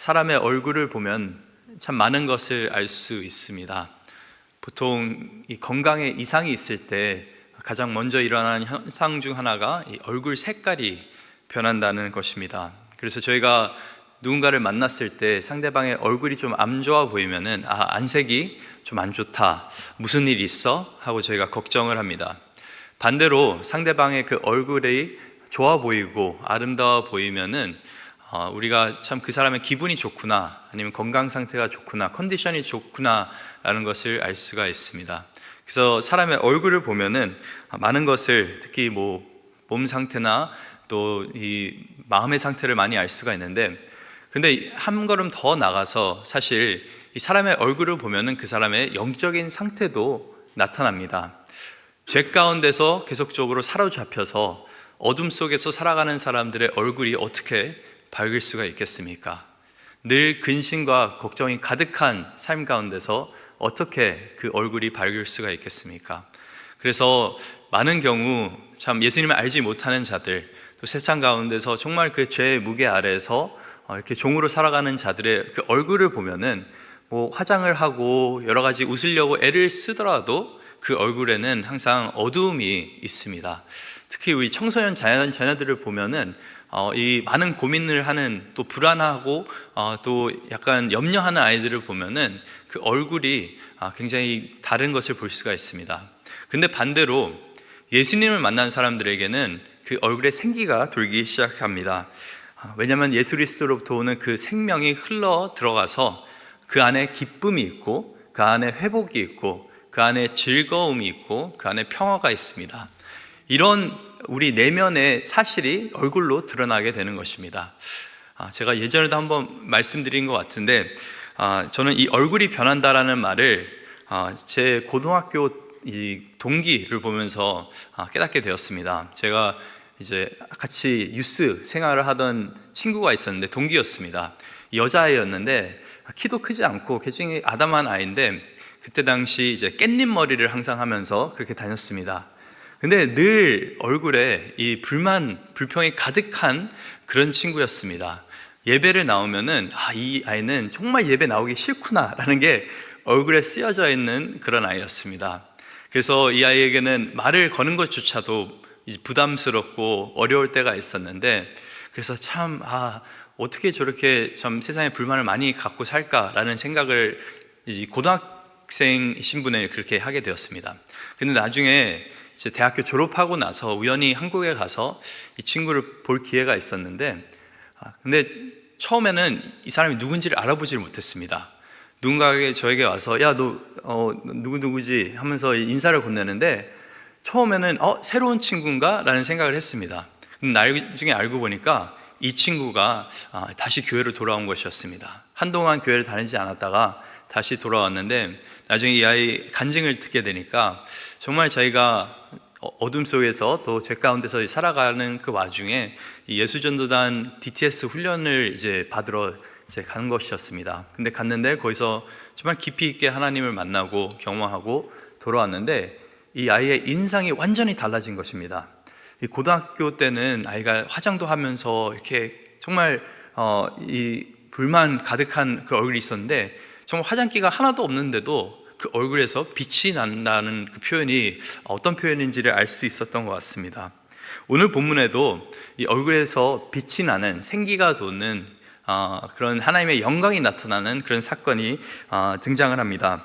사람의 얼굴을 보면 참 많은 것을 알 수 있습니다. 보통 이 건강에 이상이 있을 때 가장 먼저 일어나는 현상 중 하나가 이 얼굴 색깔이 변한다는 것입니다. 그래서 저희가 누군가를 만났을 때 상대방의 얼굴이 좀 안 좋아 보이면은 아 안색이 좀 안 좋다 무슨 일 있어 하고 저희가 걱정을 합니다. 반대로 상대방의 그 얼굴이 좋아 보이고 아름다워 보이면은 어, 우리가 참 그 사람의 기분이 좋구나 아니면 건강 상태가 좋구나 컨디션이 좋구나라는 것을 알 수가 있습니다. 그래서 사람의 얼굴을 보면은 많은 것을 특히 뭐 몸 상태나 또 이 마음의 상태를 많이 알 수가 있는데 근데 한 걸음 더 나가서 사실 이 사람의 얼굴을 보면은 그 사람의 영적인 상태도 나타납니다. 죄 가운데서 계속적으로 사로잡혀서 어둠 속에서 살아가는 사람들의 얼굴이 어떻게 밝을 수가 있겠습니까? 늘 근심과 걱정이 가득한 삶 가운데서 어떻게 그 얼굴이 밝을 수가 있겠습니까? 그래서 많은 경우 참 예수님을 알지 못하는 자들, 또 세상 가운데서 정말 그 죄의 무게 아래에서 어, 이렇게 종으로 살아가는 자들의 그 얼굴을 보면은 뭐 화장을 하고 여러 가지 웃으려고 애를 쓰더라도 그 얼굴에는 항상 어두움이 있습니다. 특히 우리 청소년 자녀, 자녀들을 보면은 어, 이 많은 고민을 하는 또 불안하고 어, 또 약간 염려하는 아이들을 보면은 그 얼굴이 아, 굉장히 다른 것을 볼 수가 있습니다. 근데 반대로 예수님을 만난 사람들에게는 그 얼굴에 생기가 돌기 시작합니다. 아, 왜냐하면 예수 그리스도로부터 오는 그 생명이 흘러 들어가서 그 안에 기쁨이 있고 그 안에 회복이 있고 그 안에 즐거움이 있고 그 안에 평화가 있습니다. 이런 우리 내면의 사실이 얼굴로 드러나게 되는 것입니다. 아, 제가 예전에도 한번 말씀드린 것 같은데 아, 저는 이 얼굴이 변한다라는 말을 아, 제 고등학교 이 동기를 보면서 아, 깨닫게 되었습니다. 제가 이제 같이 유스 생활을 하던 친구가 있었는데 동기였습니다. 여자아이였는데 키도 크지 않고 개중이 아담한 아이인데 그때 당시 이제 깻잎 머리를 항상 하면서 그렇게 다녔습니다. 근데 늘 얼굴에 이 불만, 불평이 가득한 그런 친구였습니다. 예배를 나오면은 아, 이 아이는 정말 예배 나오기 싫구나라는 게 얼굴에 쓰여져 있는 그런 아이였습니다. 그래서 이 아이에게는 말을 거는 것조차도 부담스럽고 어려울 때가 있었는데 그래서 참 아, 어떻게 저렇게 참 세상에 불만을 많이 갖고 살까라는 생각을 고등학생 신분에 그렇게 하게 되었습니다. 근데 나중에 이제 대학교 졸업하고 나서 우연히 한국에 가서 이 친구를 볼 기회가 있었는데 아, 근데 처음에는 이 사람이 누군지를 알아보지를 못했습니다. 누군가에게 저에게 와서 야 너 어, 누구 누구지 하면서 인사를 건네는데 처음에는 어 새로운 친구인가라는 생각을 했습니다. 나중에 알고 보니까 이 친구가 아, 다시 교회로 돌아온 것이었습니다. 한동안 교회를 다니지 않았다가 다시 돌아왔는데 나중에 이 아이 간증을 듣게 되니까 정말 자기가 어둠 속에서 또 죄 가운데서 살아가는 그 와중에 예수전도단 DTS 훈련을 이제 받으러 이제 간 것이었습니다. 근데 갔는데 거기서 정말 깊이 있게 하나님을 만나고 경험하고 돌아왔는데 이 아이의 인상이 완전히 달라진 것입니다. 이 고등학교 때는 아이가 화장도 하면서 이렇게 정말 어, 이 불만 가득한 그 얼굴이 있었는데 정말 화장기가 하나도 없는데도 그 얼굴에서 빛이 난다는 그 표현이 어떤 표현인지를 알 수 있었던 것 같습니다. 오늘 본문에도 이 얼굴에서 빛이 나는 생기가 도는 어, 그런 하나님의 영광이 나타나는 그런 사건이 어, 등장을 합니다.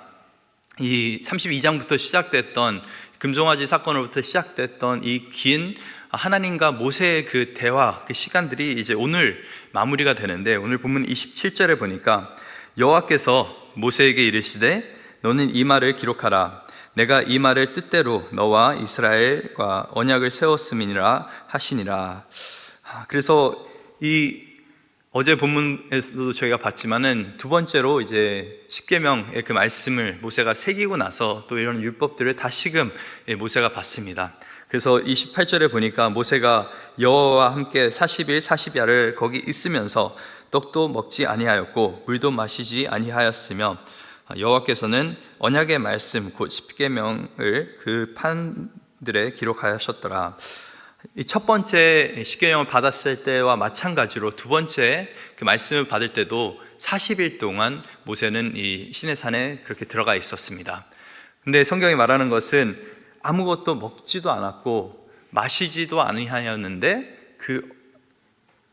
이 32장부터 시작됐던 금송아지 사건으로부터 시작됐던 이 긴 하나님과 모세의 그 대화 그 시간들이 이제 오늘 마무리가 되는데 오늘 본문 27절에 보니까 여호와께서 모세에게 이르시되 너는 이 말을 기록하라 내가 이 말을 뜻대로 너와 이스라엘과 언약을 세웠음이니라 하시니라 아, 그래서 이 어제 본문에서도 저희가 봤지만은 두 번째로 이제 십계명의 그 말씀을 모세가 새기고 나서 또 이런 율법들을 다시금 모세가 받습니다. 그래서 28절에 보니까 모세가 여호와와 함께 40일 40야를 거기 있으면서 떡도 먹지 아니하였고 물도 마시지 아니하였으며 여호와께서는 언약의 말씀 곧 십계명을 그 판들에 기록하셨더라. 첫 번째 십계명을 받았을 때와 마찬가지로 두 번째 그 말씀을 받을 때도 40일 동안 모세는 이 시내산에 그렇게 들어가 있었습니다. 근데 성경이 말하는 것은 아무것도 먹지도 않았고 마시지도 아니하였는데 그,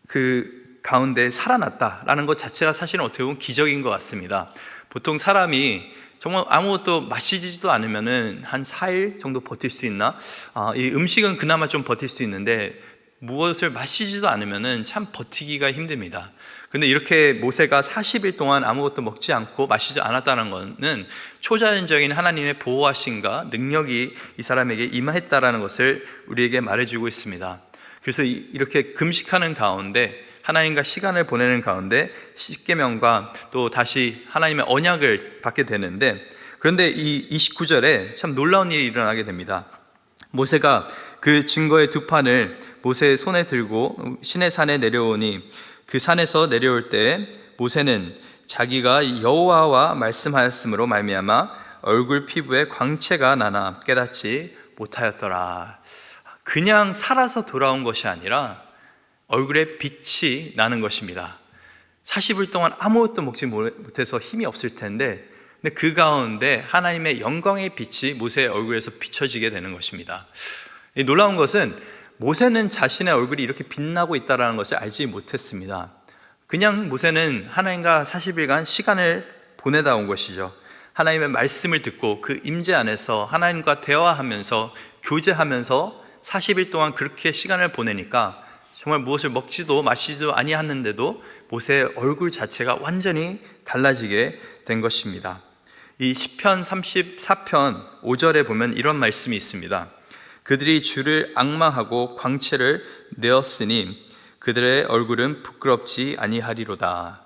그 가운데 살아났다라는 것 자체가 사실은 어떻게 보면 기적인 것 같습니다. 보통 사람이 정말 아무것도 마시지도 않으면은 한 4일 정도 버틸 수 있나? 아, 이 음식은 그나마 좀 버틸 수 있는데 무엇을 마시지도 않으면은 참 버티기가 힘듭니다. 근데 이렇게 모세가 40일 동안 아무것도 먹지 않고 마시지 않았다는 것은 초자연적인 하나님의 보호하심과 능력이 이 사람에게 임했다라는 것을 우리에게 말해주고 있습니다. 그래서 이- 이렇게 금식하는 가운데 하나님과 시간을 보내는 가운데 십계명과 또 다시 하나님의 언약을 받게 되는데 그런데 이 29절에 참 놀라운 일이 일어나게 됩니다. 모세가 그 증거의 두 판을 모세의 손에 들고 시내 산에 내려오니 그 산에서 내려올 때 모세는 자기가 여호와와 말씀하였으므로 말미암아 얼굴 피부에 광채가 나나 깨닫지 못하였더라. 그냥 살아서 돌아온 것이 아니라 얼굴에 빛이 나는 것입니다. 40일 동안 아무것도 먹지 못해서 힘이 없을 텐데, 근데 그 가운데 하나님의 영광의 빛이 모세의 얼굴에서 비춰지게 되는 것입니다. 이 놀라운 것은 모세는 자신의 얼굴이 이렇게 빛나고 있다는 것을 알지 못했습니다. 그냥 모세는 하나님과 40일간 시간을 보내다 온 것이죠. 하나님의 말씀을 듣고 그 임재 안에서 하나님과 대화하면서 교제하면서 40일 동안 그렇게 시간을 보내니까 정말 무엇을 먹지도 마시지도 아니하는데도 모세의 얼굴 자체가 완전히 달라지게 된 것입니다. 이 시편 34편 5절에 보면 이런 말씀이 있습니다. 그들이 주를 악망하고 광채를 내었으니 그들의 얼굴은 부끄럽지 아니하리로다.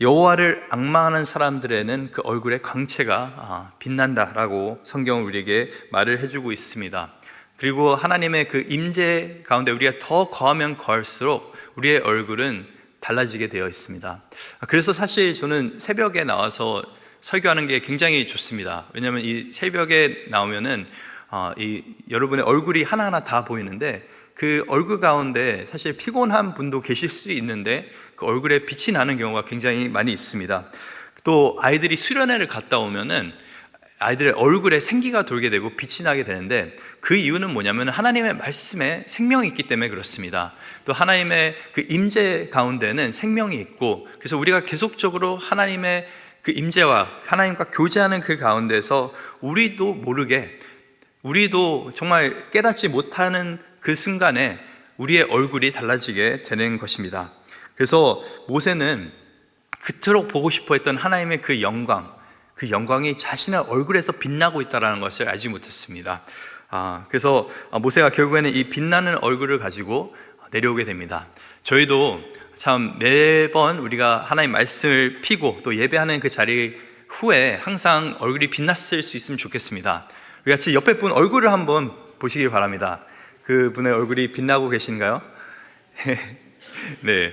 여호와를 악망하는 사람들에는 그 얼굴의 광채가 아, 빛난다라고 성경은 우리에게 말을 해주고 있습니다. 그리고 하나님의 그 임재 가운데 우리가 더 거하면 거할수록 우리의 얼굴은 달라지게 되어 있습니다. 그래서 사실 저는 새벽에 나와서 설교하는 게 굉장히 좋습니다. 왜냐하면 이 새벽에 나오면은 어, 이 여러분의 얼굴이 하나하나 다 보이는데 그 얼굴 가운데 사실 피곤한 분도 계실 수 있는데 그 얼굴에 빛이 나는 경우가 굉장히 많이 있습니다. 또 아이들이 수련회를 갔다 오면은 아이들의 얼굴에 생기가 돌게 되고 빛이 나게 되는데 그 이유는 뭐냐면 하나님의 말씀에 생명이 있기 때문에 그렇습니다. 또 하나님의 그 임재 가운데는 생명이 있고 그래서 우리가 계속적으로 하나님의 그 임재와 하나님과 교제하는 그 가운데서 우리도 모르게 우리도 정말 깨닫지 못하는 그 순간에 우리의 얼굴이 달라지게 되는 것입니다. 그래서 모세는 그토록 보고 싶어 했던 하나님의 그 영광, 그 영광이 자신의 얼굴에서 빛나고 있다는 것을 알지 못했습니다. 아, 그래서 모세가 결국에는 이 빛나는 얼굴을 가지고 내려오게 됩니다. 저희도 참 매번 우리가 하나님 말씀을 피고 또 예배하는 그 자리 후에 항상 얼굴이 빛났을 수 있으면 좋겠습니다. 우리 같이 옆에 분 얼굴을 한번 보시기 바랍니다. 그 분의 얼굴이 빛나고 계신가요? 네.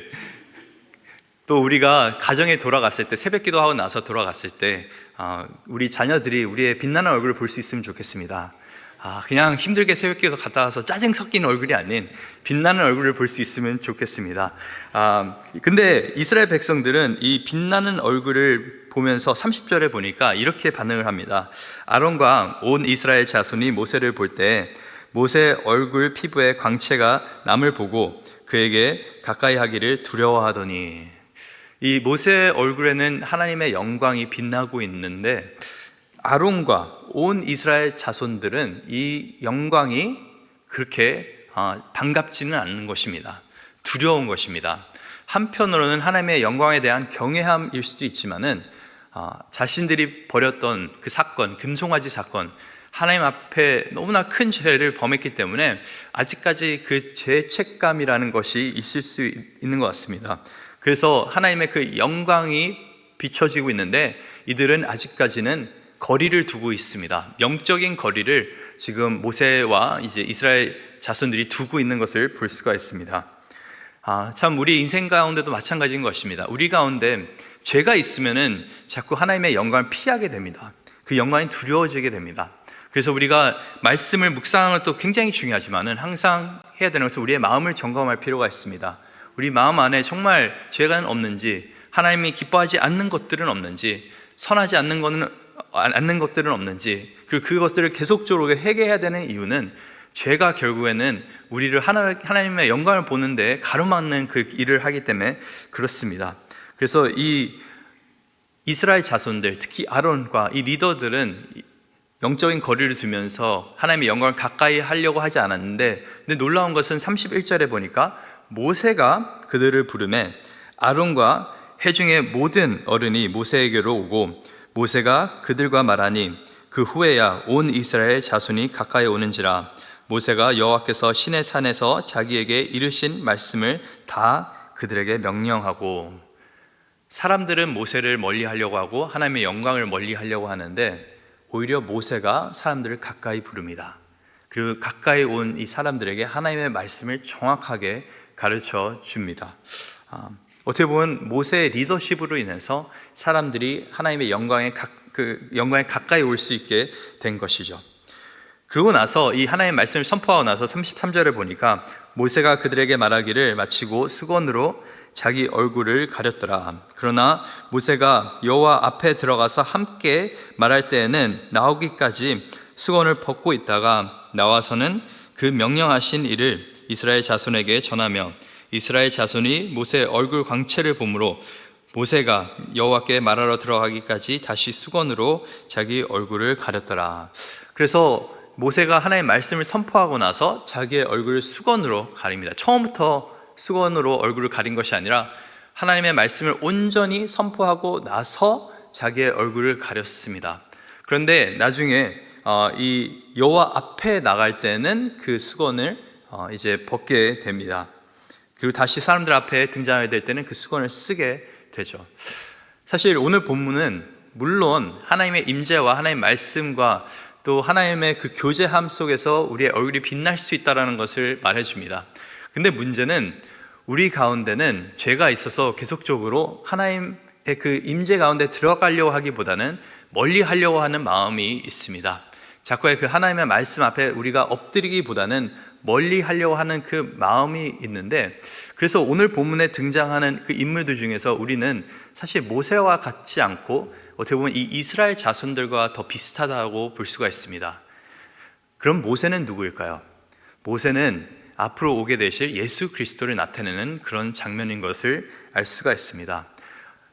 또 우리가 가정에 돌아갔을 때 새벽 기도하고 나서 돌아갔을 때 아, 우리 자녀들이 우리의 빛나는 얼굴을 볼 수 있으면 좋겠습니다. 아, 그냥 힘들게 새벽 기도 갔다 와서 짜증 섞인 얼굴이 아닌 빛나는 얼굴을 볼 수 있으면 좋겠습니다. 아, 근데 이스라엘 백성들은 이 빛나는 얼굴을 보면서 30절에 보니까 이렇게 반응을 합니다. 아론과 온 이스라엘 자손이 모세를 볼 때 모세 얼굴 피부에 광채가 남을 보고 그에게 가까이 하기를 두려워하더니 이 모세의 얼굴에는 하나님의 영광이 빛나고 있는데 아론과 온 이스라엘 자손들은 이 영광이 그렇게 아, 반갑지는 않는 것입니다. 두려운 것입니다. 한편으로는 하나님의 영광에 대한 경외함일 수도 있지만은 아, 자신들이 벌였던 그 사건, 금송아지 사건, 하나님 앞에 너무나 큰 죄를 범했기 때문에 아직까지 그 죄책감이라는 것이 있을 수 있는 것 같습니다. 그래서 하나님의 그 영광이 비춰지고 있는데 이들은 아직까지는 거리를 두고 있습니다. 영적인 거리를 지금 모세와 이제 이스라엘 자손들이 두고 있는 것을 볼 수가 있습니다. 아, 참 우리 인생 가운데도 마찬가지인 것입니다. 우리 가운데 죄가 있으면은 자꾸 하나님의 영광을 피하게 됩니다. 그 영광이 두려워지게 됩니다. 그래서 우리가 말씀을 묵상하는 것도 굉장히 중요하지만은 항상 해야 되는 것은 우리의 마음을 점검할 필요가 있습니다. 우리 마음 안에 정말 죄가 없는지 하나님이 기뻐하지 않는 것들은 없는지 선하지 않는 것은 않는 것들은 없는지 그리고 그것들을 계속적으로 회개해야 되는 이유는 죄가 결국에는 우리를 하나, 하나님의 영광을 보는데 가로막는 그 일을 하기 때문에 그렇습니다. 그래서 이 이스라엘 자손들, 특히 아론과 이 리더들은 영적인 거리를 두면서 하나님의 영광을 가까이 하려고 하지 않았는데 근데 놀라운 것은 31절에 보니까 모세가 그들을 부르매 아론과 회중의 모든 어른이 모세에게로 오고 모세가 그들과 말하니 그 후에야 온 이스라엘 자손이 가까이 오는지라 모세가 여호와께서 신의 산에서 자기에게 이르신 말씀을 다 그들에게 명령하고 사람들은 모세를 멀리 하려고 하고 하나님의 영광을 멀리 하려고 하는데 오히려 모세가 사람들을 가까이 부릅니다. 그리고 가까이 온 이 사람들에게 하나님의 말씀을 정확하게 가르쳐 줍니다. 아, 어떻게 보면 모세의 리더십으로 인해서 사람들이 하나님의 영광에 가, 그 영광에 가까이 올 수 있게 된 것이죠. 그러고 나서 이 하나님의 말씀을 선포하고 나서 33절에 보니까 모세가 그들에게 말하기를 마치고 수건으로 자기 얼굴을 가렸더라. 그러나 모세가 여호와 앞에 들어가서 함께 말할 때에는 나오기까지 수건을 벗고 있다가 나와서는 그 명령하신 일을 이스라엘 자손에게 전하며 이스라엘 자손이 모세의 얼굴 광채를 보므로 모세가 여호와께 말하러 들어가기까지 다시 수건으로 자기 얼굴을 가렸더라. 그래서 모세가 하나님의 말씀을 선포하고 나서 자기의 얼굴을 수건으로 가립니다. 처음부터 수건으로 얼굴을 가린 것이 아니라 하나님의 말씀을 온전히 선포하고 나서 자기의 얼굴을 가렸습니다. 그런데 나중에 어, 이 여호와 앞에 나갈 때는 그 수건을 어, 이제 벗게 됩니다. 그리고 다시 사람들 앞에 등장하게 될 때는 그 수건을 쓰게 되죠. 사실 오늘 본문은 물론 하나님의 임재와 하나님의 말씀과 또 하나님의 그 교제함 속에서 우리의 얼굴이 빛날 수 있다라는 것을 말해 줍니다. 근데 문제는 우리 가운데는 죄가 있어서 계속적으로 하나님의 그 임재 가운데 들어가려고 하기보다는 멀리 하려고 하는 마음이 있습니다. 자꾸 그 하나님의 말씀 앞에 우리가 엎드리기보다는 멀리 하려고 하는 그 마음이 있는데 그래서 오늘 본문에 등장하는 그 인물들 중에서 우리는 사실 모세와 같지 않고 어떻게 보면 이 이스라엘 자손들과 더 비슷하다고 볼 수가 있습니다. 그럼 모세는 누구일까요? 모세는 앞으로 오게 되실 예수 그리스도를 나타내는 그런 장면인 것을 알 수가 있습니다.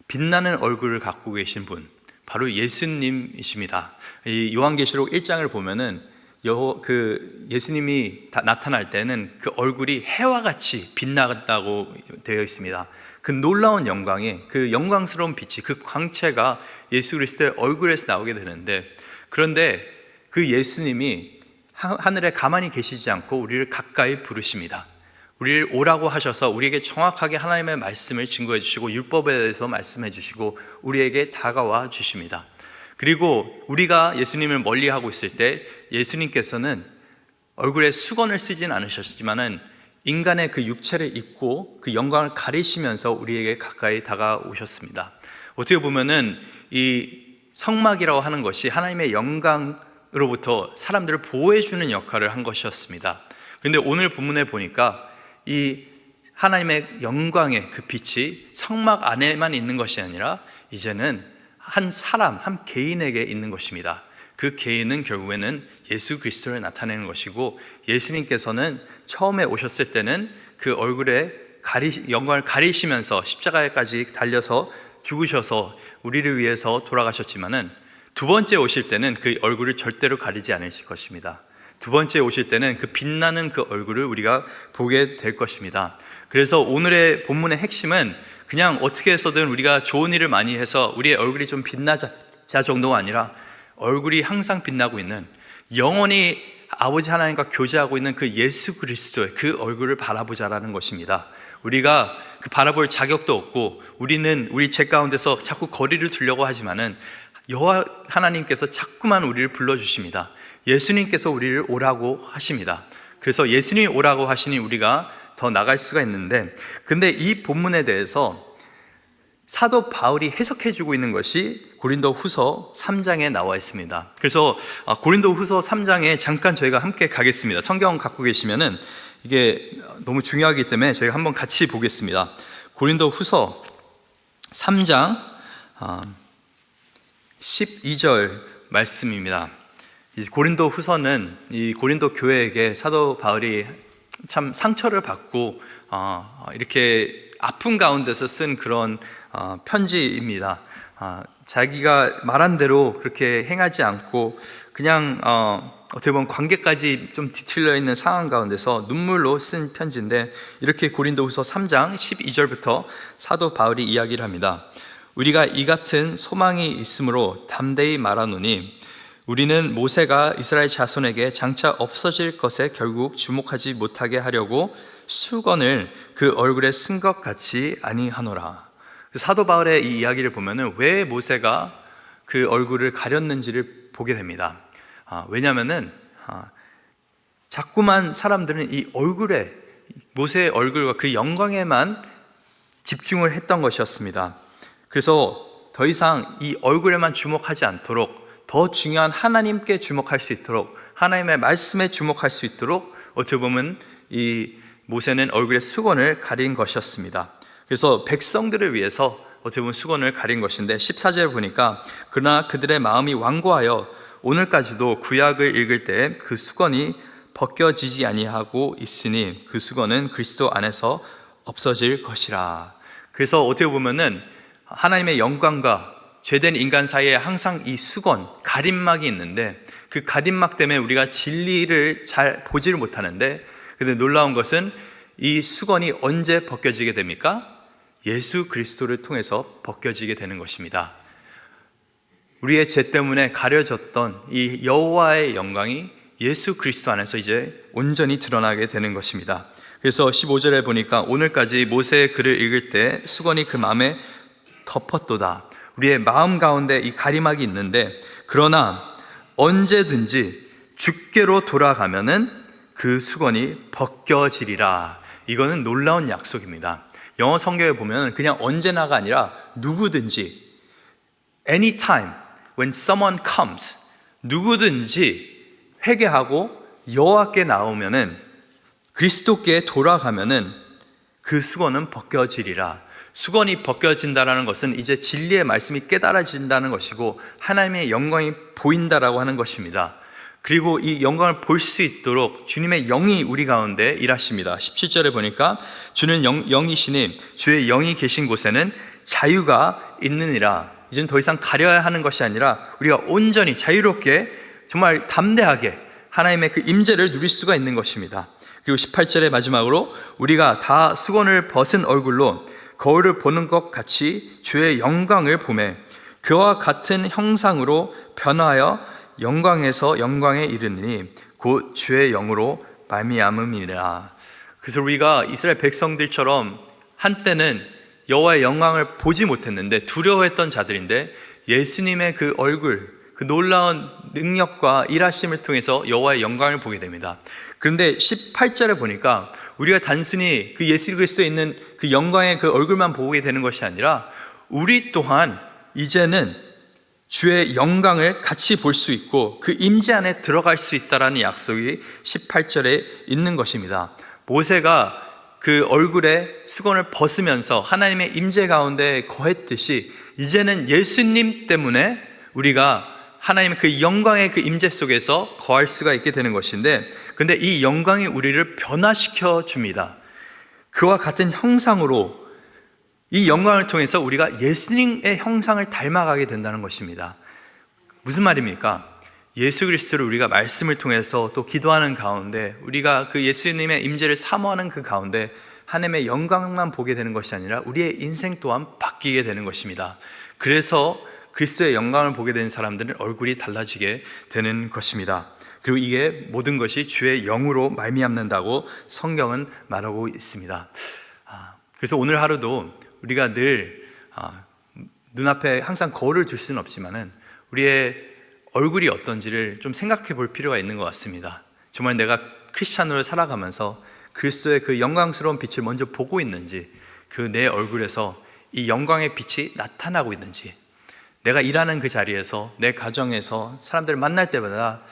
빛나는 얼굴을 갖고 계신 분, 바로 예수님이십니다. 이 요한계시록 1장을 보면은 여, 그 예수님이 나타날 때는 그 얼굴이 해와 같이 빛나다고 되어 있습니다. 그 놀라운 영광이 그 영광스러운 빛이 그 광채가 예수 그리스도의 얼굴에서 나오게 되는데 그런데 그 예수님이 하늘에 가만히 계시지 않고 우리를 가까이 부르십니다. 우리를 오라고 하셔서 우리에게 정확하게 하나님의 말씀을 증거해 주시고 율법에 대해서 말씀해 주시고 우리에게 다가와 주십니다. 그리고 우리가 예수님을 멀리 하고 있을 때 예수님께서는 얼굴에 수건을 쓰진 않으셨지만은 인간의 그 육체를 입고 그 영광을 가리시면서 우리에게 가까이 다가오셨습니다. 어떻게 보면은 이 성막이라고 하는 것이 하나님의 영광 으로부터 사람들을 보호해주는 역할을 한 것이었습니다. 근데 오늘 본문에 보니까 이 하나님의 영광의 그 빛이 성막 안에만 있는 것이 아니라 이제는 한 사람, 한 개인에게 있는 것입니다. 그 개인은 결국에는 예수 그리스도를 나타내는 것이고 예수님께서는 처음에 오셨을 때는 그 얼굴에 가리, 영광을 가리시면서 십자가에까지 달려서 죽으셔서 우리를 위해서 돌아가셨지만은 두 번째 오실 때는 그 얼굴을 절대로 가리지 않으실 것입니다. 두 번째 오실 때는 그 빛나는 그 얼굴을 우리가 보게 될 것입니다. 그래서 오늘의 본문의 핵심은 그냥 어떻게 해서든 우리가 좋은 일을 많이 해서 우리의 얼굴이 좀 빛나자 정도가 아니라 얼굴이 항상 빛나고 있는 영원히 아버지 하나님과 교제하고 있는 그 예수 그리스도의 그 얼굴을 바라보자라는 것입니다. 우리가 그 바라볼 자격도 없고 우리는 우리 죄 가운데서 자꾸 거리를 두려고 하지만은 여호와 하나님께서 자꾸만 우리를 불러 주십니다. 예수님께서 우리를 오라고 하십니다. 그래서 예수님이 오라고 하시니 우리가 더 나갈 수가 있는데 근데 이 본문에 대해서 사도 바울이 해석해 주고 있는 것이 고린도 후서 3장에 나와 있습니다. 그래서 아, 고린도 후서 3장에 잠깐 저희가 함께 가겠습니다. 성경 갖고 계시면은 이게 너무 중요하기 때문에 저희가 한번 같이 보겠습니다. 고린도 후서 3장 12절 말씀입니다. 이 고린도 후서는 이 고린도 교회에게 사도 바울이 참 상처를 받고 어, 이렇게 아픈 가운데서 쓴 그런 어, 편지입니다. 어, 자기가 말한 대로 그렇게 행하지 않고 그냥 어, 어떻게 보면 관계까지 좀 뒤틀려 있는 상황 가운데서 눈물로 쓴 편지인데 이렇게 고린도후서 3장 12절부터 사도 바울이 이야기를 합니다. 우리가 이 같은 소망이 있으므로 담대히 말하노니 우리는 모세가 이스라엘 자손에게 장차 없어질 것에 결국 주목하지 못하게 하려고 수건을 그 얼굴에 쓴 것 같이 아니하노라. 그 사도 바울의 이 이야기를 보면은 왜 모세가 그 얼굴을 가렸는지를 보게 됩니다. 아, 왜냐하면은 아, 자꾸만 사람들은 이 얼굴에 모세의 얼굴과 그 영광에만 집중을 했던 것이었습니다. 그래서 더 이상 이 얼굴에만 주목하지 않도록 더 중요한 하나님께 주목할 수 있도록 하나님의 말씀에 주목할 수 있도록 어떻게 보면 이 모세는 얼굴에 수건을 가린 것이었습니다. 그래서 백성들을 위해서 어떻게 보면 수건을 가린 것인데 14절 보니까 그러나 그들의 마음이 완고하여 오늘까지도 구약을 읽을 때 그 수건이 벗겨지지 아니하고 있으니 그 수건은 그리스도 안에서 없어질 것이라. 그래서 어떻게 보면은 하나님의 영광과 죄된 인간 사이에 항상 이 수건, 가림막이 있는데 그 가림막 때문에 우리가 진리를 잘 보지를 못하는데 근데 놀라운 것은 이 수건이 언제 벗겨지게 됩니까? 예수 그리스도를 통해서 벗겨지게 되는 것입니다. 우리의 죄 때문에 가려졌던 이 여호와의 영광이 예수 그리스도 안에서 이제 온전히 드러나게 되는 것입니다. 그래서 15절에 보니까 오늘까지 모세의 글을 읽을 때 수건이 그 마음에 덮었도다. 우리의 마음 가운데 이 가림막이 있는데 그러나 언제든지 주께로 돌아가면은 그 수건이 벗겨지리라. 이거는 놀라운 약속입니다. 영어 성경에 보면 그냥 언제나가 아니라 누구든지 anytime when someone comes 누구든지 회개하고 여호와께 나오면은 그리스도께 돌아가면은 그 수건은 벗겨지리라. 수건이 벗겨진다라는 것은 이제 진리의 말씀이 깨달아진다는 것이고 하나님의 영광이 보인다라고 하는 것입니다. 그리고 이 영광을 볼 수 있도록 주님의 영이 우리 가운데 일하십니다. 17절에 보니까 주는 영, 영이시니 주의 영이 계신 곳에는 자유가 있느니라. 이젠 더 이상 가려야 하는 것이 아니라 우리가 온전히 자유롭게 정말 담대하게 하나님의 그 임재를 누릴 수가 있는 것입니다. 그리고 18절의 마지막으로 우리가 다 수건을 벗은 얼굴로 거울을 보는 것 같이 주의 영광을 보매 그와 같은 형상으로 변화하여 영광에서 영광에 이르니 곧 주의 영으로 말미암음이라. 그래서 우리가 이스라엘 백성들처럼 한때는 여호와의 영광을 보지 못했는데 두려워했던 자들인데 예수님의 그 얼굴, 그 놀라운 능력과 일하심을 통해서 여호와의 영광을 보게 됩니다. 그런데 18절에 보니까 우리가 단순히 그 예수 그리스도에 있는 그 영광의 그 얼굴만 보게 되는 것이 아니라 우리 또한 이제는 주의 영광을 같이 볼 수 있고 그 임재 안에 들어갈 수 있다라는 약속이 18절에 있는 것입니다. 모세가 그 얼굴에 수건을 벗으면서 하나님의 임재 가운데 거했듯이 이제는 예수님 때문에 우리가 하나님의 그 영광의 그 임재 속에서 거할 수가 있게 되는 것인데 근데 이 영광이 우리를 변화시켜 줍니다. 그와 같은 형상으로 이 영광을 통해서 우리가 예수님의 형상을 닮아가게 된다는 것입니다. 무슨 말입니까? 예수 그리스도를 우리가 말씀을 통해서 또 기도하는 가운데 우리가 그 예수님의 임재를 사모하는 그 가운데 하나님의 영광만 보게 되는 것이 아니라 우리의 인생 또한 바뀌게 되는 것입니다. 그래서 그리스도의 영광을 보게 된 사람들은 얼굴이 달라지게 되는 것입니다. 그리고 이게 모든 것이 주의 영으로 말미암는다고 성경은 말하고 있습니다. 아, 그래서 오늘 하루도 우리가 늘 아, 눈앞에 항상 거울을 둘 수는 없지만은 우리의 얼굴이 어떤지를 좀 생각해 볼 필요가 있는 것 같습니다. 정말 내가 크리스찬으로 살아가면서 그리스도의 그 영광스러운 빛을 먼저 보고 있는지 그 내 얼굴에서 이 영광의 빛이 나타나고 있는지 내가 일하는 그 자리에서 내 가정에서 사람들을 만날 때마다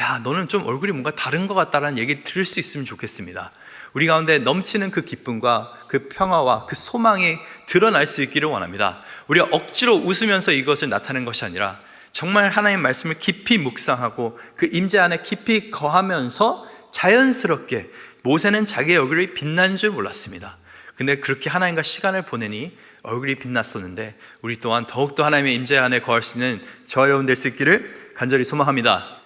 야 너는 좀 얼굴이 뭔가 다른 것 같다라는 얘기 들을 수 있으면 좋겠습니다. 우리 가운데 넘치는 그 기쁨과 그 평화와 그 소망이 드러날 수 있기를 원합니다. 우리가 억지로 웃으면서 이것을 나타내는 것이 아니라 정말 하나님 말씀을 깊이 묵상하고 그 임재 안에 깊이 거하면서 자연스럽게 모세는 자기의 얼굴이 빛난 줄 몰랐습니다. 근데 그렇게 하나님과 시간을 보내니 얼굴이 빛났었는데 우리 또한 더욱더 하나님의 임재 안에 거할 수 있는 저 여러분 될 수 있기를 간절히 소망합니다.